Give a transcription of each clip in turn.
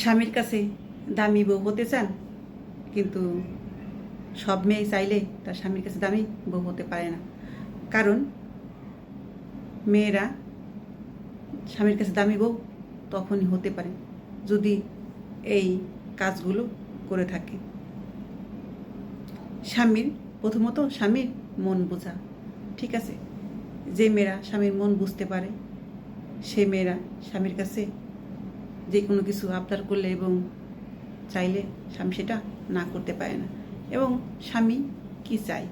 স্বামীর কাছে দামি বউ হতে চান, কিন্তু সব মেয়ে চাইলে তার স্বামীর কাছে দামি বউ হতে পারে না। কারণ মেয়েরা স্বামীর কাছে দামি বউ তখনই হতে পারে যদি এই কাজগুলো করে থাকে। স্বামীর প্রথমত স্বামীর মন বোঝা, ঠিক আছে? যে মেয়েরা স্বামীর মন বুঝতে পারে, সে মেয়েরা স্বামীর কাছে যে কোনো কিছু আবদার করলে এবং চাইলে স্বামী সেটা না করতে পারে না। এবং স্বামী কি চায়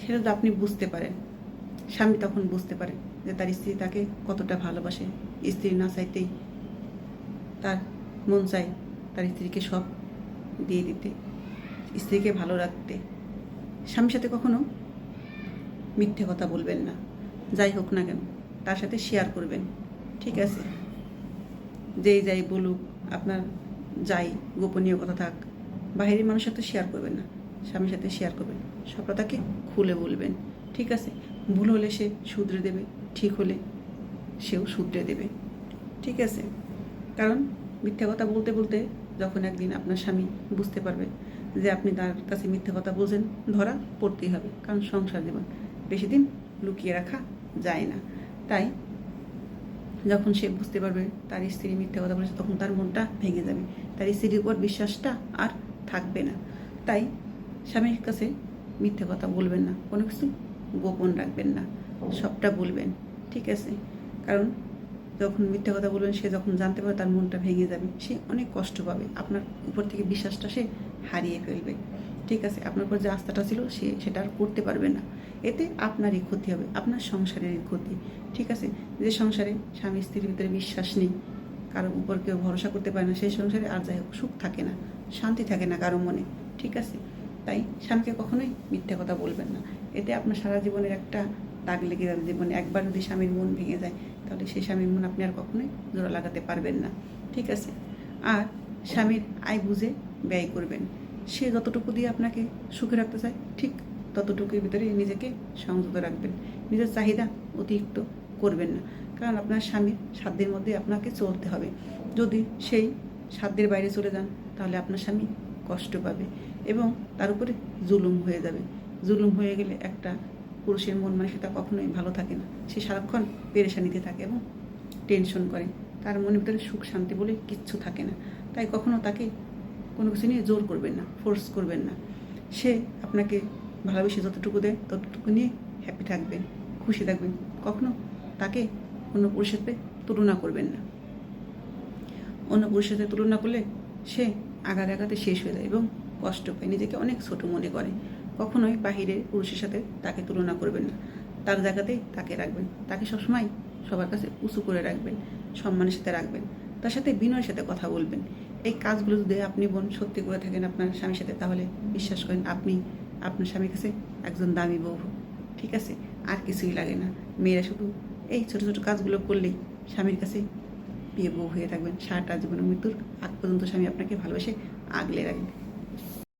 সেটা তো আপনি বুঝতে পারেন। স্বামী তখন বুঝতে পারে যে তার স্ত্রী তাকে কতটা ভালোবাসে। স্ত্রী না চাইতেই তার মন চাই তার স্ত্রীকে সব দিয়ে দিতে, স্ত্রীকে ভালো রাখতে। স্বামীর সাথে কখনো মিথ্যে কথা বলবেন না। যাই হোক না কেন, তার সাথে শেয়ার করবেন। ঠিক আছে? যেই যাই বলুক, আপনার যাই, গোপনীয় কথা থাক বাইরের মানুষের সাথে শেয়ার করবেন না, স্বামীর সাথে শেয়ার করবেন সবটা তাকে খুলে বলবেন, ঠিক আছে? ভুল হলে সে শুধরে দেবে, ঠিক হলে সেও শুধরে দেবে, ঠিক আছে? কারণ মিথ্যা কথা বলতে বলতে যখন একদিন আপনার স্বামী বুঝতে পারবে যে আপনি তার কাছে মিথ্যা কথা বলছেন, ধরা পড়তেই হবে, কারণ সংসার জীবন, বেশি দিন লুকিয়ে রাখা যায় না। তাই যখন সে বুঝতে পারবে তার স্ত্রী মিথ্যা কথা বলেছে, তখন তার মনটা ভেঙে যাবে। তার স্ত্রীর উপর বিশ্বাসটা আর থাকবে না। তাই স্বামীর কাছে মিথ্যে কথা বলবেন না, কোনো কিছু গোপন রাখবেন না, সবটা বলবেন, ঠিক আছে? কারণ যখন মিথ্যে কথা বলবেন, সে যখন জানতে পারে তার মনটা ভেঙে যাবে, সে অনেক কষ্ট পাবে। আপনার উপর থেকে বিশ্বাসটা সে হারিয়ে ফেলবে। ঠিক আছে, আপনার উপর যে আস্থাটা ছিল, সে সেটা আর করতে পারবে না। এতে আপনারই ক্ষতি হবে, আপনার সংসারেরই ক্ষতি। ঠিক আছে, যে সংসারে স্বামী স্ত্রীর ভিতরে বিশ্বাস নেই কারও উপর কেউ ভরসা করতে পারে না, সেই সংসারে আর যাই হোক, সুখ থাকে না, শান্তি থাকে না কারও মনে। ঠিক আছে, তাই স্বামীকে কখনোই মিথ্যা কথা বলবেন না। এতে আপনার সারা জীবনের একটা দাগ লেগে যাবে, জীবনে একবার যদি স্বামীর মন ভেঙে যায়, তাহলে সেই স্বামীর মন আপনি আর কখনোই জোড়া লাগাতে পারবেন না। ঠিক আছে, আর স্বামীর আয় বুঝে ব্যয় করবেন। সে যতটুকু দিয়ে আপনাকে সুখে রাখতে চায়, ঠিক ততটুকুর ভিতরে নিজেকে সংযত রাখবেন। নিজের চাহিদা অতিরিক্ত করবেন না। কারণ আপনার স্বামীর সাধ্যের মধ্যে আপনাকে চলতে হবে। যদি সেই সাধ্যের বাইরে চলে যান, তাহলে আপনার স্বামী কষ্ট পাবে এবং তার উপরে জুলুম হয়ে যাবে। জুলুম হয়ে গেলে একটা পুরুষের মন মানসিকতা কখনোই ভালো থাকে না। সে সারাক্ষণ পেরেশানিতে থাকে এবং টেনশন করে। তার মনের ভিতরে সুখ শান্তি বলে কিচ্ছু থাকে না। তাই কখনো তাকে কোনো কিছু নিয়ে জোর করবেন না ফোর্স করবেন না। সে আপনাকে ভালোবেসে যতটুকু দেয়, ততটুকু নিয়ে হ্যাপি থাকবেন, খুশি থাকবেন। কখনো তাকে অন্য পুরুষের সাথে তুলনা করবেন না। অন্য পুরুষের সাথে তুলনা করলে সে আগাতে আগাতে শেষ হয়ে যায় এবং কষ্ট পায়, নিজেকে অনেক ছোট মনে করে। কখনোই বাহিরের পুরুষের সাথে তাকে তুলনা করবেন না। তার জায়গাতেই তাকে রাখবেন। তাকে সবসময় সবার কাছে উঁচু করে রাখবেন, সম্মানের সাথে রাখবেন। তার সাথে বিনয়ের সাথে কথা বলবেন। এই কাজগুলো যদি আপনি বোন সত্যি করে থাকেন আপনার স্বামীর সাথে, তাহলে বিশ্বাস করেন আপনি আপনার স্বামীর কাছে একজন দামি বউ, ঠিক আছে? আর কিছুই লাগে না। মেয়েরা শুধু এই ছোট ছোট কাজগুলো করলেই স্বামীর কাছে বিয়ে বউ হয়ে থাকবেন। সারাটা জীবনের মৃত্যুর আগ পর্যন্ত স্বামী আপনাকে ভালোবেসে আগলে রাখবেন